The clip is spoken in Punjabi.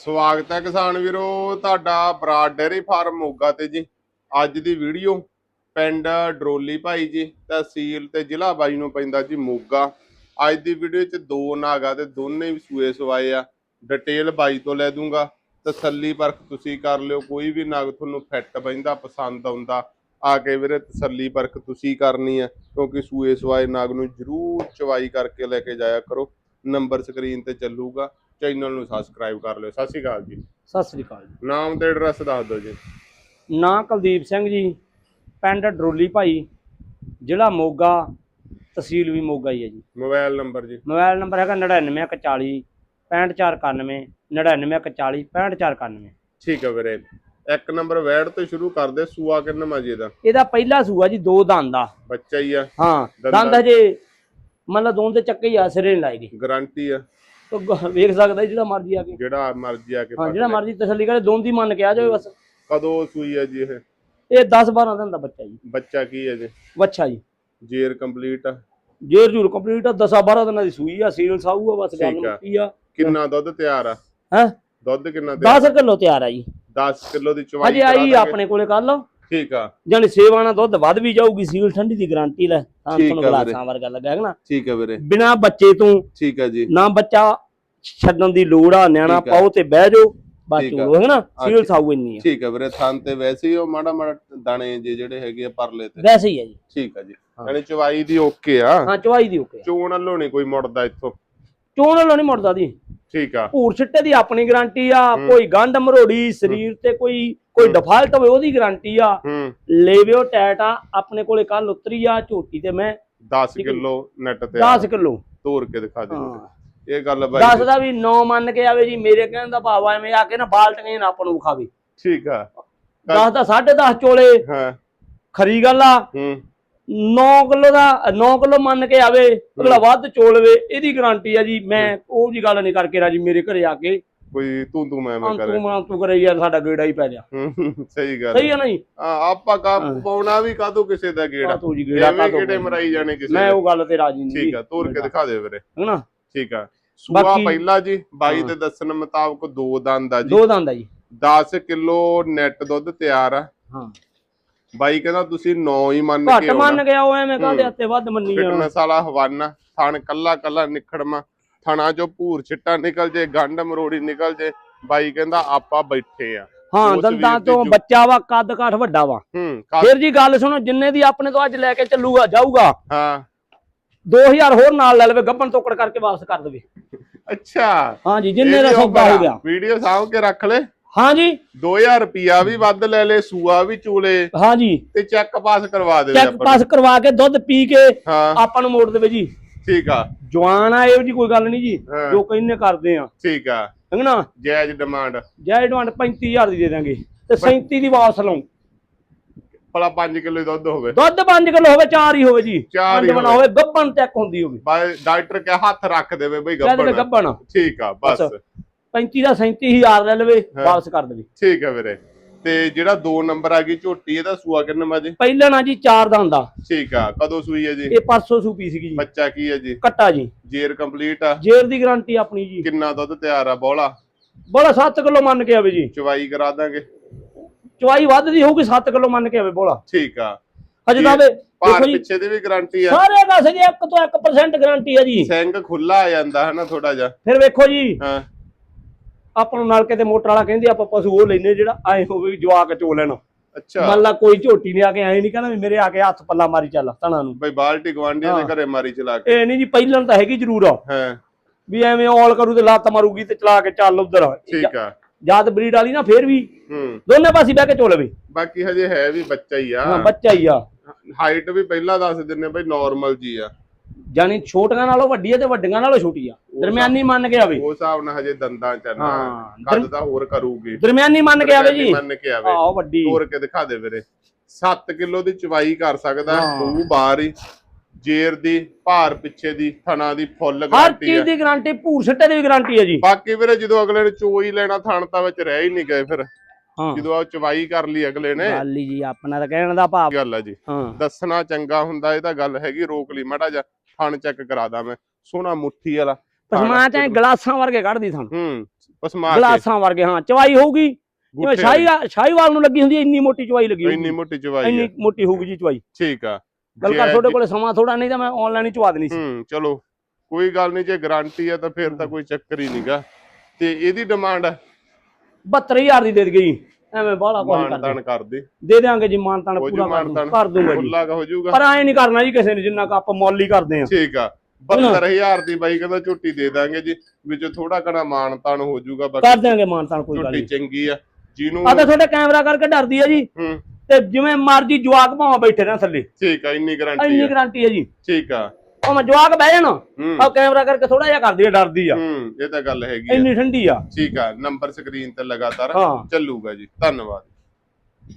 ਸਵਾਗਤ ਹੈ ਕਿਸਾਨ ਵੀਰੋ, ਤੁਹਾਡਾ ਬਰਾਡ ਡੇਅਰੀ ਫਾਰਮ ਮੋਗਾ ਤੇ ਜੀ। ਅੱਜ ਦੀ ਵੀਡੀਓ ਪਿੰਡ ਡਰੋਲੀ ਭਾਈ ਜੀ, ਤਹਿਸੀਲ ਤੇ ਜ਼ਿਲ੍ਹਾ ਬਾਈ ਨੂੰ ਪੈਂਦਾ ਜੀ ਮੋਗਾ। ਅੱਜ ਦੀ ਵੀਡੀਓ 'ਚ ਦੋ ਨਾਗਾ ਤੇ ਦੋਨੇ ਵੀ ਸੂਏ ਸਵਾਏ ਆ। ਡਿਟੇਲ ਬਾਈ ਤੋਂ ਲੈ ਦੂੰਗਾ। ਤਸੱਲੀ ਪਰਖ ਤੁਸੀਂ ਕਰ ਲਿਓ, ਕੋਈ ਵੀ ਨਾਗ ਤੁਹਾਨੂੰ ਫਿੱਟ ਬੈਂਦਾ ਪਸੰਦ ਆਉਂਦਾ, ਆ ਕੇ ਵੀਰੇ ਤਸੱਲੀ ਪਰਖ ਤੁਸੀਂ ਕਰਨੀ ਆ। ਕਿਉਂਕਿ ਸੂਏ ਸਵਾਏ ਨਗ ਨੂੰ ਜਰੂਰ ਚਵਾਈ ਕਰਕੇ ਲੈ ਕੇ ਜਾਇਆ ਕਰੋ। ਨੰਬਰ ਸਕਰੀਨ ਤੇ ਚੱਲੂਗਾ। ਚੈਨਲ ਨੂੰ ਸਬਸਕ੍ਰਾਈਬ ਕਰ ਲਿਓ। ਸਤਿ ਸ਼੍ਰੀ ਅਕਾਲ ਜੀ। ਸਤਿ ਸ੍ਰੀ ਅਕਾਲ ਜੀ। ਨਾਮ ਤੇ ਐਡਰੈਸ ਦੱਸ ਦਿਓ ਜੀ। ਨਾਂ ਕੁਲਦੀਪ ਸਿੰਘ ਜੀ ਪਿੰਡ ਡਰੋਲੀ ਭਾਈ ਜ਼ਿਲ੍ਹਾ ਮੋਗਾ ਤਹਿਸੀਲ ਵੀ ਮੋਗਾ ਹੀ ਹੈ ਜੀ। ਮੋਬਾਈਲ ਨੰਬਰ ਜੀ। ਮੋਬਾਈਲ ਨੰਬਰ ਹੈਗਾ 9941 65491 9941 65491 ਠੀਕ ਹੈ ਵੀਰੇ। ਇੱਕ ਨੰਬਰ ਵੈਡ ਤੋਂ ਸ਼ੁਰੂ ਕਰਦੇ ਸੂਆ ਕਿੰਨਾ ਮਾਜੀ ਦਾ ਇਹਦਾ? ਪਹਿਲਾ ਸੂਆ ਜੀ ਦੋ ਦੰਦ ਦਾ। ਬੱਚਾ ਹੀ ਆ। ਹਾਂ ਦੰਦਾਂ- ਹਜੇ ਮਤਲਬ ਦੋਨ ਤੇ ਚੱਕੇ ਹੀ ਆ ਸਿਰੇ ਨਹੀਂ ਲਾਏਗੀ ਗਾਰੰਟੀ ਆ। ਵੇਖ ਸਕਦਾ ਜਿਹੜਾ ਮਰਜ਼ੀ ਆ ਕੇ। ਜਿਹੜਾ ਮਰਜ਼ੀ ਆ ਕੇ ਹਾਂ ਜਿਹੜਾ। ਮਰਜ਼ੀ ਤਸੱਲੀ ਕਰੇ ਦੋਨ ਦੀ ਮੰਨ ਕੇ ਆ ਜਾਵੇ ਬਸ। ਕਦੋਂ ਸੂਈ ਆ ਜੀ ਇਹ? ਇਹ 10 12 ਦਿਨ ਦਾ ਬੱਚਾ ਜੀ। ਬੱਚਾ ਕੀ ਹੈ ਜੀ? ਬੱਚਾ ਜੀ। ਜੇਰ ਕੰਪਲੀਟ ਆ? ਜੇਰ ਜੂਰ ਕੰਪਲੀਟ ਆ 10 12 ਦਿਨਾਂ ਦੀ ਸੂਈ ਆ ਸੀਲ ਸਾਊ ਆ ਬਸ ਗੱਲ। ਮੁੱਕੀ ਆ। ਕਿੰਨਾ ਦੁੱਧ ਤਿਆਰ ਆ? ਹੈ? ਦੁੱਧ ਕਿੰਨਾ ਤਿਆਰ 10 ਕਿਲੋ ਤਿਆਰ ਆ ਜੀ। 10 ਕਿਲੋ ਦੀ ਚਵਾਈ ਕਰਾ ਆਈ। ਆਪਣੇ ਕੋਲੇ ਕਰ ਲਓ ਠੀਕ ਆ। ਜਾਨੀ ਸੇਵਾ ਨਾਲ ਦੁੱਧ ਵੱਧ ਵੀ ਜਾਊਗੀ ਸੀਲ ਠੰਡੀ ਦੀ ਗਾਰੰਟੀ ਲੈ। ਤਾਂ ਤੁਹਾਨੂੰ ਆ। ਗਲਾਸਾਂ ਵਰਗਾ ਲੱਗਾ ਹੈ ਨਾ? ਠੀਕ ਹੈ ਵੀਰੇ। ਬਿਨਾ ਬੱਚੇ ਤੋਂ ਠੀਕ ਹੈ ਜੀ। ਨਾ ਬੱਚਾ ਛੱਡਣ ਦੀ ਲੋੜ ਆ ਨਿਆਣਾ ਆ। ਪਾਓ ਤੇ ਬਹਿ ਜਾਓ ਆ। ਚੋਲੋ ਹੈ ਨਾ? ਸੀਲ। ਸਾਊ ਇੰਨੀ ਆ। ਠੀਕ ਹੈ ਵੀਰੇ ਥਣ ਤੇ ਵੈਸੇ ਹੀ ਉਹ ਮਾੜਾ ਮਾੜਾ ਦਾਣੇ ਜੇ ਜਿਹੜੇ ਹੈਗੇ ਆ ਪਰਲੇ ਤੇ। ਵੈਸੇ ਹੀ ਆ ਜੀ। ਠੀਕ ਆ ਜੀ। ਯਾਨੀ ਚਵਾਈ ਦੀ ਓਕੇ ਆ। ਹਾਂ ਚਵਾਈ ਦੀ ਓਕੇ ਚੋਣ ਵੱਲੋਂ ਨਹੀਂ ਕੋਈ ਮੁੜਦਾ ਇੱਥੋਂ। ਚੋਣ ਵਾਲੋਂ ਨਹੀਂ ਮੁੜਦਾ ਦੀ ਠੀਕ ਆ। ਭੂਰ ਛਿੱਟੇ ਦੀ ਆਪਣੀ ਗਾਰੰਟੀ ਆ। ਕੋਈ ਗੰਢ ਮਰੋੜੀ ਸਰੀਰ ਤੇ ਕੋਈ ਕੋਈ। ਡਿਫਾਲਟ ਹੋਵੇ ਉਹਦੀ ਗਾਰੰਟੀ ਆ। ਲੇਵਿਓ ਟੈਟ ਆ ਆਪਣੇ ਕੋਲੇ ਕੱਲ ਉਤਰੀ ਆ ਝੋਟੀ ਤੇ ਮੈਂ 10 ਠੀਕ ਹੈ। ਕਿਲੋ ਨੈਟ ਤੇ 10 ਕਿਲੋ। ਤੋੜ ਕੇ ਦਿਖਾ ਦੇ ਇਹ ਗੱਲ ਬਾਈ ਦਸ ਦਾ ਵੀ 9 ਮੰਨ ਕੇ ਆਵੇ ਜੀ ਮੇਰੇ ਕਹਿਣ ਦਾ ਭਾਵ ਆ, ਐਵੇਂ ਆ ਕੇ ਨਾ ਬਾਲਟੀਆਂ ਨਾ ਆਪਾਂ ਨੂੰ ਵਿਖਾਵੇ। ਠੀਕ ਆ। 10 ਦਾ 10.5 ਚੋਲੇ। ਹਾਂ। ਖਰੀ ਗੱਲ ਆ। ਹੂੰ। 9 ਕਿਲੋ ਦਾ 9 ਕਿਲੋ ਮੰਨ ਕੇ ਆਵੇ ਅਗਲਾ ਵੱਧ ਚੋਲਵੇ ਇਹਦੀ ਗਾਰੰਟੀ ਆ ਜੀ ਮੈਂ ਉਹ ਜੀ ਗੱਲ ਨਹੀਂ ਕਰਕੇ ਰਾਜੀ ਮੇਰੇ ਘਰੇ ਆ ਕੇ। ਕੋਈ ਤੂੰ ਤੂੰ ਮੈਂ ਮੈਂ ਕਰੇ। ਤੂੰ ਮਾਂ ਤੂੰ ਕਰੇ ਯਾਰ ਸਾਡਾ ਗੇੜਾ ਹੀ ਪੈ ਜਾ ਹੂੰ, ਸਹੀ ਗੱਲ ਸਹੀ ਆ ਨਹੀਂ? ਹਾਂ ਆਪਾਂ ਕਾ ਹਾਂ। ਪਾਉਣਾ ਵੀ ਕਾਹਤੋਂ ਕਿਸੇ ਦਾ ਗੇੜਾ? ਤੂੰ ਜੀ ਗੇੜਾ ਐਵੇਂ ਕਾ ਕਿਹੜੇ ਮਰਾਈ ਜਾਣੇ ਕਿਸੇ ਮੈਂ। ਉਹ ਗੱਲ ਤੇ ਰਾਜੀ ਨਹੀਂ ਠੀਕ ਆ ਤੋੜ ਕੇ ਦਿਖਾ ਦੇ ਵੀਰੇ। ਹੈਨਾ ਠੀਕ ਆ। ਸੂਆ ਪਹਿਲਾ ਜੀ ਬਾਈ ਹਾਂ। ਦੇ ਦੱਸਣ ਮੁਤਾਬਕ ਦੋ ਦੰਦ ਆ ਜੀ। ਦੋ ਦੰਦ ਆ ਜੀ। 10 ਕਿਲੋ ਨੈਟ ਦੁੱਧ ਤਿਆਰ ਆ। ਹਾਂ। ਬਾਈ ਕਹਿੰਦਾ ਤੁਸੀਂ 9 ਹੀ ਮੰਨ ਘੱਟ ਕੇ ਮੰਨ ਆਉਣਾ ਗਿਆ ਉਹ ਐਵੇਂ ਕਾਹਦੇ ਹੂੰ। ਹੱਥੇ ਵੱਧ ਮੰਨੀ ਜਾਣਾ। ਫਿਟਨੈਸ ਵਾਲਾ ਹਵਾਨਾ ਥਣ ਕੱਲਾ ਕੱਲਾ ਨਿਖੜਮਾ ਥਣਾ ਚੋਂ ਭੂਰ ਛਿੱਟਾ ਨਿਕਲ ਜੇ ਗੰਢ ਮਰੋੜੀ ਨਿਕਲ ਜੇ ਬਾਈ ਕਹਿੰਦਾ ਆਪਾਂ ਬੈਠੇ ਆ। ਹਾਂ ਦੰਦਾਂ ਤੋਂ ਬੱਚਾ ਵਾ ਕੱਦ ਕਾਠ ਵੱਡਾ ਵਾ। ਫਿਰ ਜੀ ਗੱਲ ਸੁਣੋ ਜਿੰਨੇ ਦੀ ਆਪਣੇ ਤੋਂ ਅੱਜ ਲੈ ਕੇ ਚੱਲੂਗਾ ਜਾਊਗਾ ਹਾਂ। 2000 ਹੋਰ ਨਾਲ ਲੈ ਲਵੇ ਗੱਬਣ ਤੋਕੜ ਕਰਕੇ ਵਾਪਸ ਕਰ ਦੇਵੇ। ਅੱਛਾ। ਹਾਂ ਜੀ ਜਿੰਨੇ ਦਾ ਸੌਦਾ ਹੋ ਗਿਆ। ਵੀਡੀਓ ਸਾਂਭ ਕੇ ਰੱਖ ਲੈ। ਹਾਂ ਜੀ 2000 ਰੁਪਿਆ ਵੀ ਵੱਧ ਲੈ ਲੈ ਸੂਆ ਵੀ ਚੂਲੇ। ਹਾਂ ਜੀ ਤੇ ਚੈੱਕ ਪਾਸ ਕਰਵਾ ਦੇ ਚੈੱਕ ਪਾਸ ਕਰਵਾ ਕੇ ਦੁੱਧ ਪੀ ਕੇ ਆਪਾਂ ਨੂੰ ਮੋੜ ਦੇਵੇ ਜੀ। ਠੀਕ ਆ। ਜਵਾਨ ਆ ਇਹੋ ਜੀ ਕੋਈ ਗੱਲ ਨਹੀਂ ਜੀ। ਜੋ ਕਹਿੰਨੇ ਕਰਦੇ ਆ। ਠੀਕ ਆ। ਹੈਨਾ ਜਾਇਜ਼ ਡਿਮਾਂਡ ਜੈ ਐਡਵਾਂਸ 35000 ਦੀ ਦੇ ਦਾਂਗੇ ਤੇ 37 ਦੀ ਵਾਪਸ ਲਵਾਂ ਭਲਾ 5 ਕਿਲੋ ਦੁੱਧ ਹੋਵੇ। ਦੁੱਧ 5 ਕਿਲੋ ਹੋਵੇ 4 ਹੀ ਹੋਵੇ ਜੀ। ਚਾਰ ਹੀ ਪੰਜ ਬਣਾ ਹੋਵੇ। ਗੱਬਣ ਚੈੱਕ ਹੁੰਦੀ ਹੋਵੇ। ਬਾਈ ਡਾਕਟਰ ਕੇ ਹੱਥ ਰੱਖ ਦੇਵੇ ਬਈ ਗੱਬਣ ਠੀਕ ਆ ਬਸ। 35 ਦਾ 37000 ਲੈ ਲਵੇ। ਵਾਪਸ ਕਰ ਦੇਵੇ। ਠੀਕ ਹੈ ਵੀਰੇ। ਤੇ ਜਿਹੜਾ 2 ਨੰਬਰ ਆ ਗਈ ਝੋਟੀ ਇਹਦਾ ਸੂਆ ਕਿੰਨਾ ਮਾਜੀ ਪਹਿਲਾਂ ਨਾ ਜੀ 4 ਦਾ ਹੁੰਦਾ। ਠੀਕ ਆ ਕਦੋਂ ਸੂਈ ਹੈ ਜੀ? ਇਹ ਪਰਸੋਂ ਸੂਪੀ ਸੀਗੀ ਜੀ। ਬੱਚਾ ਕੀ ਹੈ ਜੀ? ਕੱਟਾ ਜੀ। ਜੇਰ ਕੰਪਲੀਟ ਆ। ਜੇਰ ਦੀ ਗਾਰੰਟੀ ਆਪਣੀ ਜੀ। ਕਿੰਨਾ ਦੁੱਧ ਤਿਆਰ ਆ ਬੋਲਾ ਬੋਲਾ 7 ਕਿਲੋ ਮੰਨ ਕੇ ਆਵੇ ਜੀ। ਚਵਾਈ ਕਰਾ ਦਾਂਗੇ। ਚਵਾਈ ਵੱਧਦੀ ਹੋਊਗੀ 7 ਕਿਲੋ ਮੰਨ ਕੇ ਆਵੇ ਬੋਲਾ ਠੀਕ ਆ। ਹਜੇ ਤਾਂ ਦੇਖੋ ਜੀ। ਪਿੱਛੇ ਦੀ ਵੀ ਗਾਰੰਟੀ ਆ। ਸਾਰੇ ਪਾਸੇ ਜੀ 1 ਤੋਂ 1% ਗਾਰੰਟੀ ਹੈ ਜੀ। ਸਿੰਘ ਖੁੱਲਾ ਆ ਜਾਂਦਾ ਹੈ ਨਾ ਥੋੜਾ ਜਿਹਾ। ਫਿਰ ਵੇਖੋ ਜੀ। ਹਾਂ। ਆਪਾਂ ਨੂੰ ਨਲਕੇ ਤੇ ਮੋਟਰ ਵਾਲਾ ਕਹਿੰਦੇ ਆਪਾਂ ਪਸ਼ੂ ਉਹ ਲੈਨੇ ਜਿਹੜਾ ਐ ਹੋਵੇ ਵੀ ਜਵਾਕ ਚੋ ਲੈਣ। ਅੱਛਾ। ਮੰਨ ਲਾ ਕੋਈ ਝੋਟੀ ਨੇ ਆ ਕੇ ਐ ਨਹੀਂ ਕਹਿੰਦਾ ਵੀ ਮੇਰੇ ਆ ਕੇ ਹੱਥ ਪੱਲਾ ਮਾਰੀ ਚੱਲ ਤਣਾ ਨੂੰ। ਬਈ ਬਾਲਟੀ ਗਵਾਂਡੀਆਂ ਦੇ ਹਾਂ। ਘਰੇ ਮਾਰੀ ਚਲਾ ਕੇ। ਇਹ ਨਹੀਂ ਜੀ ਪਹਿਲਾਂ ਤਾਂ ਹੈਗੀ ਜ਼ਰੂਰ ਆ। ਹਾਂ। ਵੀ ਐਵੇਂ ਔਲ ਕਰੂ ਤੇ ਲੱਤ ਮਾਰੂਗੀ ਤੇ ਚਲਾ ਕੇ ਚੱਲ ਉਧਰ। ਠੀਕ ਆ। ਜਦ ਬਰੀਡ ਵਾਲੀ ਨਾ ਫੇਰ ਵੀ ਹੂੰ। ਦੋਨੇ ਪਾਸੇ ਬਹਿ ਕੇ ਚੋ ਲਵੇ। ਬਾਕੀ ਹਜੇ ਹੈ ਵੀ ਬੱਚਾ ਹੀ ਹਾਂ ਆ ਬੱਚਾ ਹੀ ਆ। ਹਾਈਟ ਵੀ ਪਹਿਲਾਂ ਦੱਸ ਦਿੰਨੇ ਬਈ ਨਾਰਮਲ ਜੀ ਆ। ਜਾਨੀ ਛੋਟੀਆਂ ਨਾਲੋਂ ਵੱਡੀ ਆ ਤੇ ਵੱਡੀਆਂ ਨਾਲੋਂ ਛੋਟੀ ਆ। ਦਰਮਿਆਨੀ ਮੰਨ ਕੇ ਆਵੇ। ਉਸ ਹਿਸਾਬ ਨਾਲ ਹਜੇ ਦੰਦਾਂ ਚ ਨਾ। ਹਾਂ। ਕੱਦ ਤਾਂ ਹੋਰ ਕਰੂਗੀ। ਦਰਮਿਆਨੀ ਮੰਨ ਕੇ ਆਵੇ ਜੀ। ਮੰਨ ਕੇ ਆਵੇ। ਆਹ ਵੱਡੀ। ਤੋਰ ਕੇ ਦਿਖਾ ਦੇ ਵੀਰੇ। 7 ਕਿਲੋ ਦੀ ਚਵਾਈ ਕਰ ਸਕਦਾ ਹਾਂ। ਉਹ ਬਾਹਰ ਹੀ। ਜੇਰ ਦੀ ਭਾਰ ਪਿੱਛੇ ਦੀ ਥਣਾ ਦੀ ਫੁੱਲ ਹਰ ਗਾਰੰਟੀ ਚੀਜ਼ ਆ ਦੀ ਗਾਰੰਟੀ ਭੂਰ ਛੱਟੇ ਦੀ ਵੀ ਗਾਰੰਟੀ ਹੈ ਜੀ। ਬਾਕੀ ਵੀਰੇ ਜਦੋਂ ਅਗਲੇ ਨੇ ਚੋਈ ਲੈਣਾ ਥਣ ਤਾਂ ਵਿੱਚ ਰਹਿ ਹੀ ਨਹੀਂ ਗਏ ਫਿਰ। ਹਾਂ। ਜਦੋਂ ਆ ਚਵਾਈ ਕਰ ਲਈ ਅਗਲੇ ਨੇ। ਗੱਲ ਹੀ ਜੀ ਆਪਣਾ ਤਾਂ ਕਹਿਣ ਦਾ ਭਾਵ। ਗੱਲ ਆ ਜੀ। ਹਾਂ। ਦੱਸਣਾ ਚੰਗਾ ਹੁੰਦਾ ਇਹ ਤਾਂ ਗੱਲ ਹੈਗੀ ਰੋਕ ਲਈ। ਮਾੜਾ ਜਾ ਥਣ ਚੈੱਕ ਕਰਾਦਾ ਮੈਂ। ਸੋਹਣਾ ਮੁੱਠੀ ਵਾਲਾ। ਪਸਮਾ ਚਾਹੇ ਗਲਾਸਾਂ ਵਰਗੇ ਕੱਢਦੀ ਸਾਨੂੰ ਹੂੰ ਗਲਾਸਾਂ ਵਰਗੇ ਹਾਂ ਚਵਾਈ ਹੋਊਗੀ। ਜਿਵੇਂ ਸ਼ਾਹੀ ਸ਼ਾਹੀਵਾਲ ਨੂੰ ਲੱਗੀ ਹੁੰਦੀ ਹੈ ਇੰਨੀ ਮੋਟੀ ਚਵਾਈ ਲੱਗੀ ਇੰਨੀ ਮੋਟੀ ਚਵਾਈ ਇੰਨੀ ਹੈ। ਮੋਟੀ ਹੋਊਗੀ ਜੀ ਚਵਾਈ। ਠੀਕ ਆ। ਗੱਲ ਕਰ ਤੁਹਾਡੇ ਕੋਲੇ ਸਮਾਂ ਥੋੜਾ ਨਹੀਂ ਤਾਂ ਮੈਂ ਆਨਲਾਈਨ ਹੀ ਚਵਾ ਦੇਣੀ ਸੀ। ਹੂੰ ਚਲੋ ਕੋਈ ਗੱਲ ਨਹੀਂ ਜੇ ਗਾਰੰਟੀ ਆ ਤਾਂ ਫਿਰ ਤਾਂ ਕੋਈ ਚੱਕਰ ਹੀ ਨਹੀਂਗਾ। ਤੇ ਇਹਦੀ ਡਿਮਾਂਡ 72000 ਦੀ ਦੇ ਦੇ ਜੀ ਐਵੇਂ ਬਾਹਲਾ ਕੋਈ ਮਾਨ ਕਰਦੇ। ਤਾਨ ਕਰ ਦੇ। ਦੇ ਦਿਆਂਗੇ ਜੀ ਮਾਨਤਾਨ ਹੋ ਪੂਰਾ ਕਰ ਦੂੰਗਾ ਜੀ। ਖੁੱਲਾ ਹੋ ਜਾਊਗਾ। ਪਰ ਐ ਨਹੀਂ ਕਰਨਾ ਜੀ ਕਿਸੇ ਨੇ ਜਿੰਨਾ ਕ ਆਪਾਂ ਮੁੱਲ ਹੀ ਕਰਦੇ ਆ ਠੀਕ ਆ। 72000 ਦੀ ਬਾਈ ਕਹਿੰਦਾ ਝੋਟੀ ਦੇ ਦਾਂਗੇ ਜੀ ਵਿੱਚ ਥੋੜਾ ਘਣਾ ਮਾਨ ਤਾਨ ਹੋ ਜਾਊਗਾ ਕਰ ਬਾਕੀ ਦਿਆਂਗੇ ਮਾਨਤਾਨ ਕੋਈ ਗੱਲ ਝੋਟੀ ਨਹੀਂ। ਚੰਗੀ ਆ ਜਿਹਨੂੰ ਆ ਤਾਂ ਤੁਹਾਡੇ ਕੈਮਰਾ ਕਰਕੇ ਡਰਦੀ ਆ ਜੀ। ਹੂੰ। ਤੇ ਜਿਵੇਂ ਮਰਜ਼ੀ ਜਵਾਕ ਭਾਵੇਂ ਬੈਠੇ ਰਹਿਣ ਥੱਲੇ। ਠੀਕ ਆ ਇੰਨੀ ਗਾਰੰਟੀ ਇੰਨੀ ਆ। ਗਾਰੰਟੀ ਹੈ ਜੀ। ਠੀਕ ਆ। ਉਹ ਮੈਂ ਜਵਾਕ ਬਹਿ ਜਾਣਾ ਹੂੰ। ਆ ਕੈਮਰਾ ਕਰਕੇ ਥੋੜਾ ਜਿਹਾ ਕਰਦੀ ਆ ਡਰਦੀ ਆ। ਹੂੰ ਇਹ ਤਾਂ ਗੱਲ ਹੈਗੀ ਆ। ਇੰਨੀ ਠੰਡੀ ਆ। ਠੀਕ ਆ ਨੰਬਰ ਸਕਰੀਨ ਤੇ ਲਗਾਤਾਰ ਹਾਂ। ਚੱਲੂਗਾ ਜੀ ਧੰਨਵਾਦ।